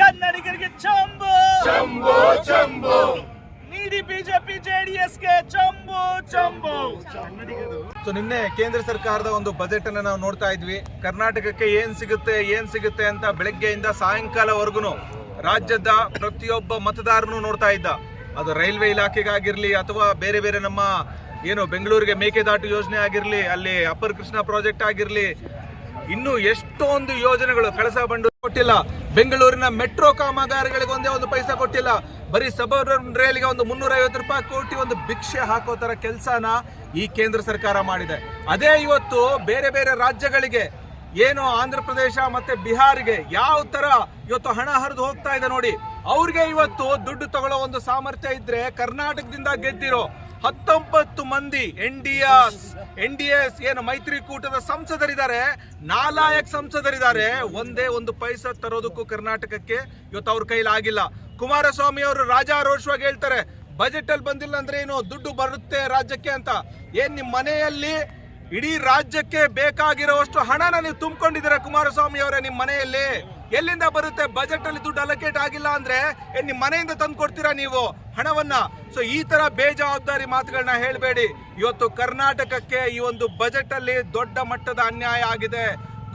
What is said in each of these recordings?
ಕನ್ನಡಿಗರಿಗೆ ಚಂಬು. ಚಂಬು ಚಂಬು. ನೀಡಿ ಬಿಜೆಪಿ ಜೆಡಿಎಸ್ಗೆ ಚಂಬು ಚಂಬು. ಸೊ ನಿನ್ನೆ ಕೇಂದ್ರ ಸರ್ಕಾರದ ಒಂದು ಬಜೆಟ್ ಅನ್ನ ನಾವು ನೋಡ್ತಾ ಇದ್ವಿ. ಕರ್ನಾಟಕಕ್ಕೆ ಏನ್ ಸಿಗುತ್ತೆ ಏನ್ ಸಿಗುತ್ತೆ ಅಂತ ಬೆಳಗ್ಗೆಯಿಂದ ಸಾಯಂಕಾಲವರೆಗೂ ರಾಜ್ಯದ ಪ್ರತಿಯೊಬ್ಬ ಮತದಾರನು ನೋಡ್ತಾ ಇದ್ದ. ಅದು ರೈಲ್ವೆ ಇಲಾಖೆಗಾಗಿರ್ಲಿ ಅಥವಾ ಬೇರೆ ಬೇರೆ ನಮ್ಮ ಏನು ಬೆಂಗಳೂರಿಗೆ ಮೇಕೆದಾಟು ಯೋಜನೆ ಆಗಿರ್ಲಿ ಅಲ್ಲಿ ಅಪ್ಪರ್ ಕೃಷ್ಣ ಪ್ರಾಜೆಕ್ಟ್ ಆಗಿರ್ಲಿ ಇನ್ನು ಎಷ್ಟೊಂದು ಯೋಜನೆಗಳು ಕಳಸಾ ಬಂಡು ಕೊಟ್ಟಿಲ್ಲ. ಬೆಂಗಳೂರಿನ ಮೆಟ್ರೋ ಕಾಮಗಾರಿಗಳಿಗೆ ಒಂದೇ ಒಂದು ಪೈಸಾ ಕೊಟ್ಟಿಲ್ಲ. ಬರೀ ಸಬರ್ಬನ್ ರೈಲ್ಗೆ ಒಂದು ಮುನ್ನೂರ ಐವತ್ತು ರೂಪಾಯಿ ಕೋಟಿ ಒಂದು ಭಿಕ್ಷೆ ಹಾಕೋ ತರ ಕೆಲಸನ ಈ ಕೇಂದ್ರ ಸರ್ಕಾರ ಮಾಡಿದೆ. ಅದೇ ಇವತ್ತು ಬೇರೆ ಬೇರೆ ರಾಜ್ಯಗಳಿಗೆ, ಏನು ಆಂಧ್ರ ಪ್ರದೇಶ ಮತ್ತೆ ಬಿಹಾರಿಗೆ ಯಾವ ತರ ಇವತ್ತು ಹಣ ಹರಿದು ಹೋಗ್ತಾ ಇದೆ ನೋಡಿ. ಅವ್ರಿಗೆ ಇವತ್ತು ದುಡ್ಡು ತಗೊಳ್ಳೋ ಒಂದು ಸಾಮರ್ಥ್ಯ ಇದ್ರೆ ಕರ್ನಾಟಕದಿಂದ ಗೆದ್ದಿರೋ ಹತ್ತೊಂಬತ್ತು ಮಂದಿ N D N D S ಏನು ಮೈತ್ರಿಕೂಟದ ಸಂಸದರಿದ್ದಾರೆ, ನಾಲಾಯಕ್ ಸಂಸದರಿದ್ದಾರೆ. ಒಂದೇ ಒಂದು ಪೈಸ ತರೋದಕ್ಕೂ ಕರ್ನಾಟಕಕ್ಕೆ ಇವತ್ತು ಅವ್ರ ಕೈಲಿ ಆಗಿಲ್ಲ. ಕುಮಾರಸ್ವಾಮಿ ಅವರು ರಾಜಾರೋಷವಾಗಿ ಹೇಳ್ತಾರೆ ಬಜೆಟ್ ಅಲ್ಲಿ ಬಂದಿಲ್ಲ ಅಂದ್ರೆ ಏನು, ದುಡ್ಡು ಬರುತ್ತೆ ರಾಜ್ಯಕ್ಕೆ ಅಂತ. ಏನ್ ನಿಮ್ ಮನೆಯಲ್ಲಿ ಇಡೀ ರಾಜ್ಯಕ್ಕೆ ಬೇಕಾಗಿರುವಷ್ಟು ಹಣನ ನೀವು ತುಂಬಿಕೊಂಡಿದ್ದೀರಾ ಕುಮಾರಸ್ವಾಮಿ ಅವರೇ ನಿಮ್ಮ ಮನೆಯಲ್ಲಿ? ಎಲ್ಲಿಂದ ಬರುತ್ತೆ? ಬಜೆಟ್ ಅಲ್ಲಿ ದುಡ್ಡು ಅಲೋಕೇಟ್ ಆಗಿಲ್ಲ ಅಂದ್ರೆ ನಿಮ್ಮ ನಿಮ್ ಮನೆಯಿಂದ ತಂದು ಕೊಡ್ತೀರಾ ನೀವು ಹಣವನ್ನ? ಸೊ ಈ ತರ ಬೇಜವಾಬ್ದಾರಿ ಮಾತುಗಳನ್ನ ಹೇಳಬೇಡಿ. ಇವತ್ತು ಕರ್ನಾಟಕಕ್ಕೆ ಈ ಒಂದು ಬಜೆಟ್ ಅಲ್ಲಿ ದೊಡ್ಡ ಮಟ್ಟದ ಅನ್ಯಾಯ ಆಗಿದೆ.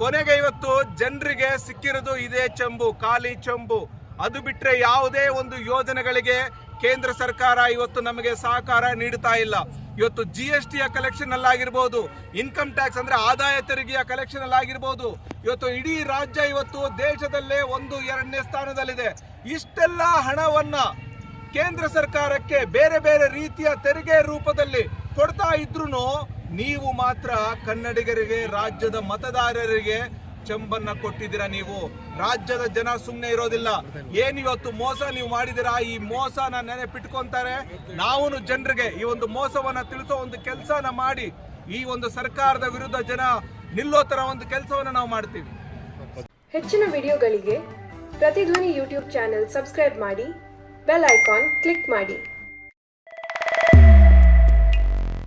ಕೊನೆಗೆ ಇವತ್ತು ಜನರಿಗೆ ಸಿಕ್ಕಿರೋದು ಇದೇ ಚೆಂಬು, ಖಾಲಿ ಚೆಂಬು. ಅದು ಬಿಟ್ರೆ ಯಾವುದೇ ಒಂದು ಯೋಜನೆಗಳಿಗೆ ಕೇಂದ್ರ ಸರ್ಕಾರ ಇವತ್ತು ನಮಗೆ ಸಹಕಾರ ನೀಡುತ್ತಾ ಇಲ್ಲ. ಇವತ್ತು ಜಿ ಎಸ್ ಟಿಯ ಕಲೆಕ್ಷನ್ ಅಲ್ಲಾಗಿರ್ಬೋದು ಇನ್ಕಮ್ ಟ್ಯಾಕ್ಸ್ ಅಂದ್ರೆ ಆದಾಯ ತೆರಿಗೆಯ ಕಲೆಕ್ಷನ್ ಅಲ್ಲಿ ಆಗಿರ್ಬೋದು ಇವತ್ತು ಇಡೀ ರಾಜ್ಯ ಇವತ್ತು ದೇಶದಲ್ಲೇ ಒಂದು, ಎರಡನೇ ಸ್ಥಾನದಲ್ಲಿದೆ. ಇಷ್ಟೆಲ್ಲ ಹಣವನ್ನ ಕೇಂದ್ರ ಸರ್ಕಾರಕ್ಕೆ ಬೇರೆ ಬೇರೆ ರೀತಿಯ ತೆರಿಗೆ ರೂಪದಲ್ಲಿ ಕೊಡ್ತಾ ಇದ್ರು ನೀವು ಮಾತ್ರ ಕನ್ನಡಿಗರಿಗೆ, ರಾಜ್ಯದ ಮತದಾರರಿಗೆ ಚೆಂಬನ್ನ ಕೊಟ್ಟಿದ್ದೀರಾ ನೀವು? ರಾಜ್ಯದ ಜನ ಸುಮ್ಮನೆ ಇರೋದಿಲ್ಲ. ಏನಿವತ್ತು ಮೋಸ ನೀವು ಮಾಡಿದಿರಾ ಈ ಮೋಸನ ನೆನೆಪಿಟ್ಕೊಂತಾರೆ? ನಾವು ಜನರಿಗೆ ಈ ಒಂದು ಮೋಸವನ್ನ ತಿಳಿಸೋ ಒಂದು ಕೆಲಸನ ಮಾಡಿ, ಈ ಒಂದು ಸರ್ಕಾರದ ವಿರುದ್ಧ ಜನ ನಿಲ್ಲೋ ತರ ಒಂದು ಕೆಲಸವನ್ನ ನಾವು ಮಾಡ್ತೀವಿ. ಹೆಚ್ಚಿನ ವಿಡಿಯೋಗಳಿಗೆ ಪ್ರತಿಧ್ವನಿ ಯೂಟ್ಯೂಬ್ ಚಾನೆಲ್ ಸಬ್ಸ್ಕ್ರೈಬ್ ಮಾಡಿ, ಬೆಲ್ ಐಕಾನ್ ಕ್ಲಿಕ್ ಮಾಡಿ.